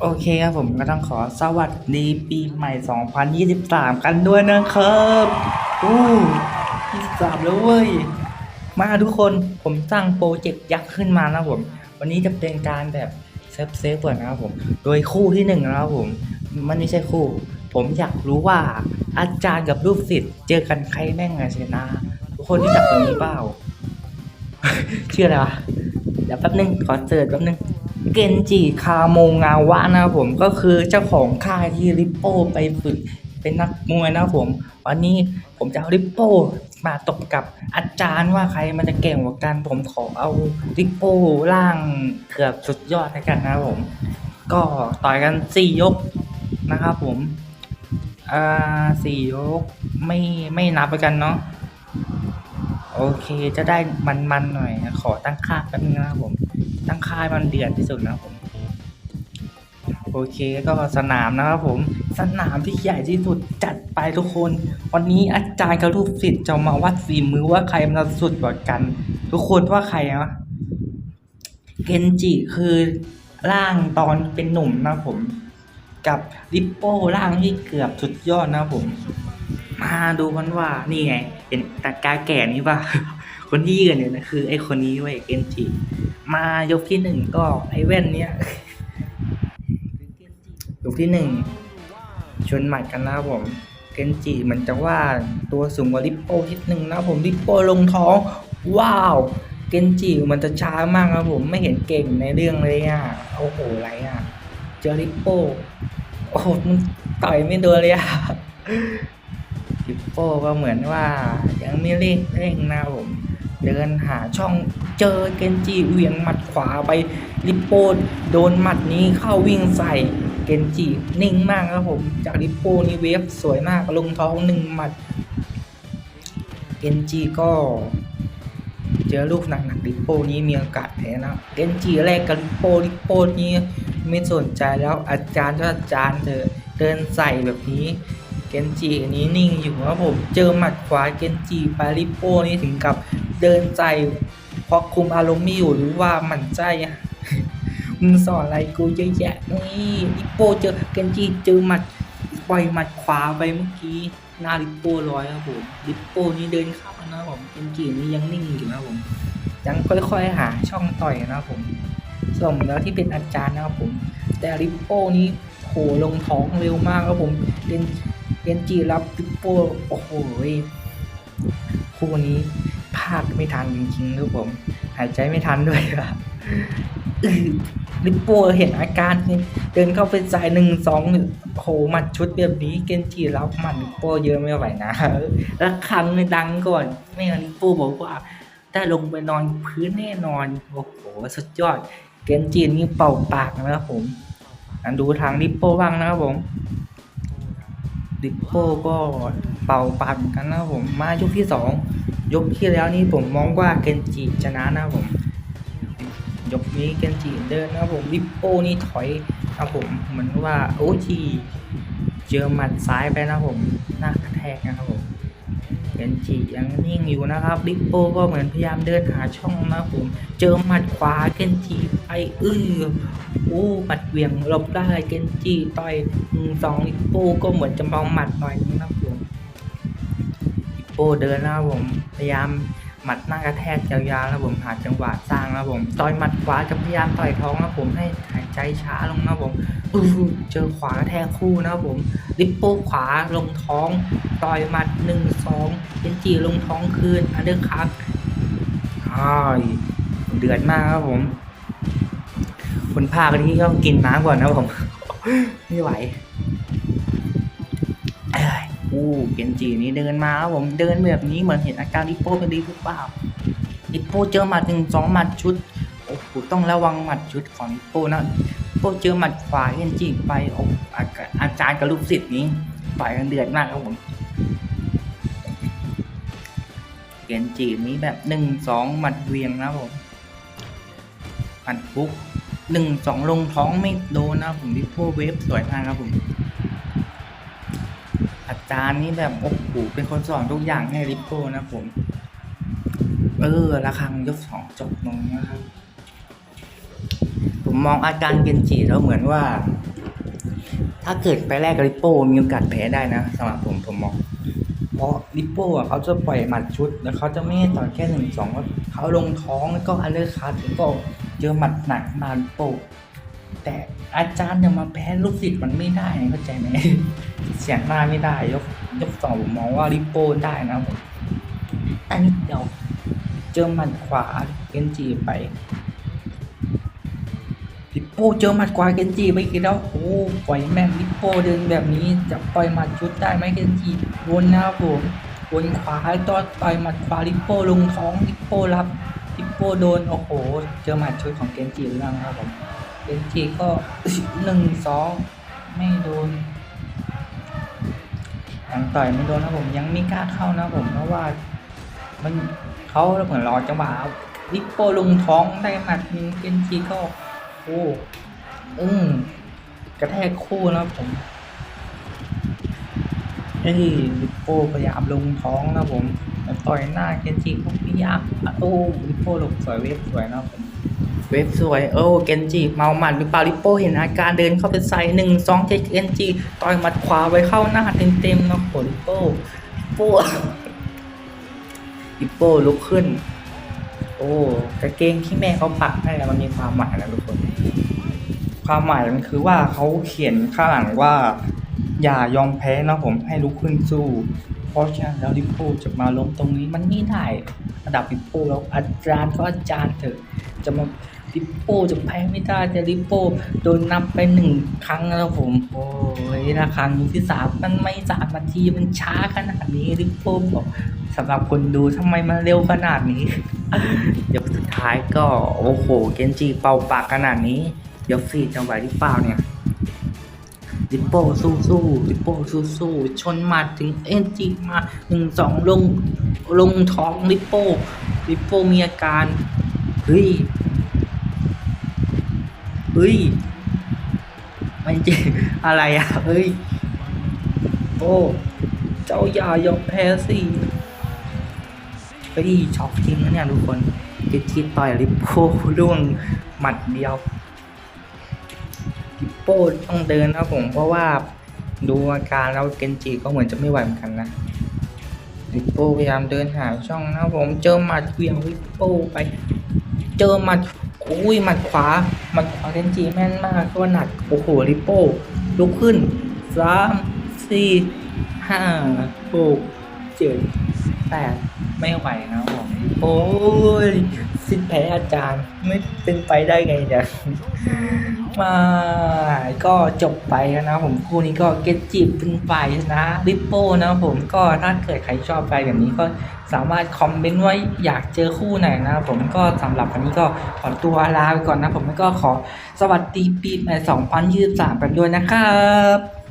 โอเคครับผมก็ต้องขอสวัสดีปีใหม่ 2023 กันด้วยนะครับอู้23แล้วเว้ย มาทุกคนผมสร้างโปรเจกต์ยักษ์ขึ้นมานะผม วันนี้จะเป็นการแบบเซฟเซฟก่อนนะครับผม โดยคู่ที่หนึ่งนะครับผม มันไม่ใช่คู่ ผมอยากรู้ว่าอาจารย์กับลูกศิษย์เจอกันใครแม่งอะชนะ ทุกคนที่จักคนนี้เปล่า เชื่ออะไรวะเดี๋ยวแป๊บนึงขอเสิร์ชแป๊บนึง เกนจิคาโมงาวะนะครับผมก็คือเจ้าของค่ายที่ริปโป้ไปฝึกเป็นนักมวยนะครับผม วันนี้ผมจะเอาริปโป้มาตบกับอาจารย์ว่าใครมันจะเก่งกว่ากันผมขอเอาริปโป้ล่างเกือบสุดยอดให้กันนะครับผม ก็ต่อยกันสี่ยกนะครับผมอ่าสี่ยกไม่ไม่นับไปกันเนาะ โอเคจะได้มันๆหน่อยขอตั้งค่าแป๊บนึงนะครับผม ตั้งค่ามันเดือดที่สุดนะครับผม โอเคก็สนามนะครับผม สนามที่ใหญ่ที่สุดจัดไปทุกคน วันนี้อาจารย์กับลูกศิษย์จะมาวัดฝีมือว่าใครมันสุดกว่ากัน ทุกคนว่าใครอะเกนจิคือร่างตอนเป็นหนุ่มนะครับผม กับริปโป้ร่างที่เกือบสุดยอดนะครับผม มาดูกันว่านี่ไงเห็นตากาแก่นี่ป่ะ คนที่ยืนเนี่ยนะคือไอคนนี้เว้ยเกนจิมายกที่หนึ่งก็ไอแว่นเนี้ยยกที่หนึ่งชนหมัดกันนะผมเกนจิมือนจะว่าตัวสูงกว่าริปโป้นิดนึงนะผมริปโป้ลงท้อง ว้าวเกนจิมันจะช้ามากครับผมไม่เห็นเก่งในเรื่องเลยอะโอ้โหอะไรอะ เจอริปโป้โอ้โหมันต่อยไม่โดนเลยอะ ริปโป้ก็เหมือนว่ายังไม่เร่งเร่งนะผมเดินหาช่องเจอเกนจิเหวี่ยงหมัดขวาไปริปโป้โดนหมัดนี้เข้าวิ่งใส่เกนจินิ่งมากครับผมจากริปโป้นี่เวฟสวยมากลงท้องหนึ่งหมัดเกนจิก็เจอลูกหนักๆริปโป้นี้มีโอกาสแพ้นะเกนจิแรกกับริปโป้ริปโป้นี้ไม่สนใจแล้วอาจารย์ก็อาจารย์เธอเดินใส่แบบนี้ เกนจิอันนี้นิ่งอยู่ครับผม เจอหมัดขวาเกนจิปาริโป้นี่ถึงกับเดินใจเพราะคุมอารมณ์ไม่อยู่หรือว่าหมันใจอะมึงสอนอะไรกูเยอะแยะนี่ริปโป้เจอเกนจิเจอหมัดปล่อยหมัดขวาไปเมื่อกี้หน้าริปโป้ร้อยครับผมริปโป้นี่เดินเข้านะครับผมเกนจินี่ยังนิ่งอยู่นะผมยังค่อยๆหาช่องต่อยนะครับผมสมแล้วที่เป็นอาจารย์นะครับผม แต่ริปโป้นี้โหลงท้องเร็วมากครับผมเกน เกนจิรับริปโป้โอ้โหคู่นี้พลาดไม่ทันจริงๆครับผม หายใจไม่ทันด้วยครับลิปโป้เห็นอาการเดินเข้าไปใส่หนึ่งสองโหหมัดชุดแบบนี้เกนจิรับหมัดลิปโป้เยอะไม่ไหวนะแล้วครั้งในดังก่อนไม่งั้นลิปโป้บอกว่าถ้ลงไปนอนพื้นแน่นอนโอ้โหสุดยอด เกนจินี่เป่าปากนะครับผมอันดูทางลิปโป้บ้างนะครับผม ดิปโป้ก็เป่าปากกันนะครับผมมายกที่สองยกที่แล้วนี่ผมมองว่าเกนจิชนะนะครับผม ยกนี้เกนจิเดินนะครับผมดิปโป้นี่ถอยนะครับผมเหมือนว่าโอ้ทีเจอหมัดซ้ายไปนะครับผมหน้ากระแทกนะครับผม เกนจิยังนิ่งอยู่นะครับริปโปก็เหมือนพยายามเดินหาช่องนะผมเจอหมัดขวาเกนจิไปอื้อโอ้หมัดเวี่ยงหลบได้เกนจิต่อยสองริปโปก็เหมือนจะมองหมัดหน่อยนะผมริปโปเดินนะผมพยายาม หมัดหน้ากระแทกยาวๆแล้วผมหาจังหวะสร้างแล้วผมต่อยหมัดขวาจะพยายามต่อยท้องแล้วผมให้หายใจช้าลงนะผมอือเจอขวากระแทกคู่นะผมลิปโป้ขวาลงท้อง ต่อยหมัดหนึ่งสองเป็นจีลงท้องคืนอันเดอร์คักอ้ายเดือดมากครับผมคนภาคนี้ต้องกินน้ำก่อนนะผม ไม่ไหว อ้ยอู้เกนจินี่เดินมาครับผมเดินแบบนี้เหมือนเห็นอาการลิปโป้เป็นดีหรือเปล่าลิปโปเจอหมัดหนึ่งสองหมัดชุดโอ้โหต้องระวังหมัดชุดของลิปโปนะลิปโปเจอหมัดขวาเกนจิไปโอ้อาอาจารย์กับลูกศิษย์นี้ต่อยกันเดือดมากครับผมเกนจินี้แบบหนึ่งสองหมัดเวียงนะผมหมัดปุ๊กหนึ่งสองลงท้องไม่โดนนะผมลิปโปเวฟสวยมากครับผม จารย์นี่แบบโอ้โหเป็นคนสอนทุกอย่างให้ริปโก้นะผม เออระฆังยกสองจบลงนะครับ ผมมองอาการเกนจิแล้วเหมือนว่า ถ้าเกิดไปแรกกับริปโป้มีโอกาสแพ้ได้นะสำหรับผมผมมองเพราะริปโป้เขาจะปล่อยหมัดชุด แล้วเขาจะไม่ต่อยแค่หนึ่งสองเขาลงท้องแล้วก็อันเลอร์คัตแล้วก็เจอหมัดหนักมาริปโป้ แต่อาจารย์จะมาแพ้ลูกศิษย์มันไม่ได้เข้าใจไหมเสียงหน้าไม่ได้ ยกยกสองผมมองว่าริปโป้ได้นะผมแต่นิดเดียวเจอหมัดขวาเกนจิไปลิปโป้เจอหมัดขวาเกนจิไปกี่แล้วโอ้ปล่อยแม่งลิปโป้เดินแบบนี้จะปล่อยหมัดชุดได้ไหมเกนจิวนนะครับผมวนขวาต่อต่อยหมัดขวาลิปโป้ลงท้องลิปโป้รับลิปโป้โดนโอ้โห เจอหมัดชุดของเกนจิหรืองครับผม เกนจิก็หนึ่งสองไม่โดนยังต่อยไม่โดนนะผมยังไม่กล้าเข้านะผมเพราะว่ามันเขาเหมือนรอจังหวะลิปโป้ลงท้องได้หมัดนึงเกนจิก็โอ้อืมกระแทกคู่แล้วผมไอ้ลิปโป้พยายามลงท้องนะผมแต่ต่อยหน้าเกนจิก็พยายามอะโอ้ลิปโป้หลบสวยเวฟสวยนะผม เวฟสวยโอ้เกนจิเมาหมัดหรือเปล่าลิปโป้เห็นอาการเดินเข้าไปใส่หนึ่งสองเจเกนจิต่อยหมัดขวาไว้เข้าหน้าเต็มๆนะโหลิปโป้ลิปโป้ลิโป้ลุกขึ้น โอ้กางเกงที่แม่เขาปักให้อะมันมีความหมายนะทุกคน ความหมายมันคือว่าเขาเขียนข้างหลังว่า อย่ายอมแพ้นะผมให้ลุกขึ้นสู้ เพราะฉะนั้นแล้วลิปโป้จะมาล้มตรงนี้มันไม่ได้ระดับลิปโป้แล้วอาจารย์ก็อาจารย์เถอะจะมา ลิปโป้จะแพ้ไม่ได้แต่ลิปโป้โดนนับไปหนึ่งครั้งแล้วผม โอ้ยนะครั้งที่สามมันไม่สามนาทีมันช้าขนาดนี้ลิปโป้บอกสำหรับคนดูทำไมมันเร็วขนาดนี้ เดี๋ยวสุดท้ายก็โอ้โหเกนจิเป่าปากขนาดนี้เดี๋ยวฟีจะไหวหรือเปล่าเนี่ยลิปโป้สู้สู้ลิปโป้สู้สู้ชนมาถึงเอ็นจิมาหนึ่งสองลงลงท้องลิปโป้ลิปโป้มีอาการเฮ้ย เฮ้ย ไม่จริง อะไรอะ เฮ้ย โอ้ เจ้าอย่ายอมแพ้สิเฮ้ยช็อกจริงนะเนี่ยทุกคนคิดคิดต่อยลิปโป้ร่วงหมัดเดียวลิปโป้ต้องเดินนะผมเพราะว่าดูอาการแล้วเกนจิก็เหมือนจะไม่ไหวเหมือนกันนะลิปโป้พยายามเดินหาช่องนะผมเจอหมัดเวียงลิปโป้ไป เจอหมัด อุ้ยหมัดขวาหมัดขวาเกนจีแม่นมากก็หนักโอ้โหริปโป้ลุกขึ้นสามสี่ห้าหกเจ็ดแปดไม่ไหวนะผมโอ้ย สิทธิ์แพ้อาจารย์ไม่เป็นไปได้ไงเนี่ยมาก็จบไปแล้วนะผมคู่นี้ก็เกตจิเป็นฝ่ายชนะริปโป้นะผมก็ถ้าเกิดใครชอบไปแบบนี้ก็สามารถคอมเมนต์ไว้อยากเจอคู่ไหนนะผมก็สำหรับวันนี้ก็ขอตัวลาไปก่อนนะผมแล้วก็ขอสวัสดีปีใหม่2023กันด้วยนะครับ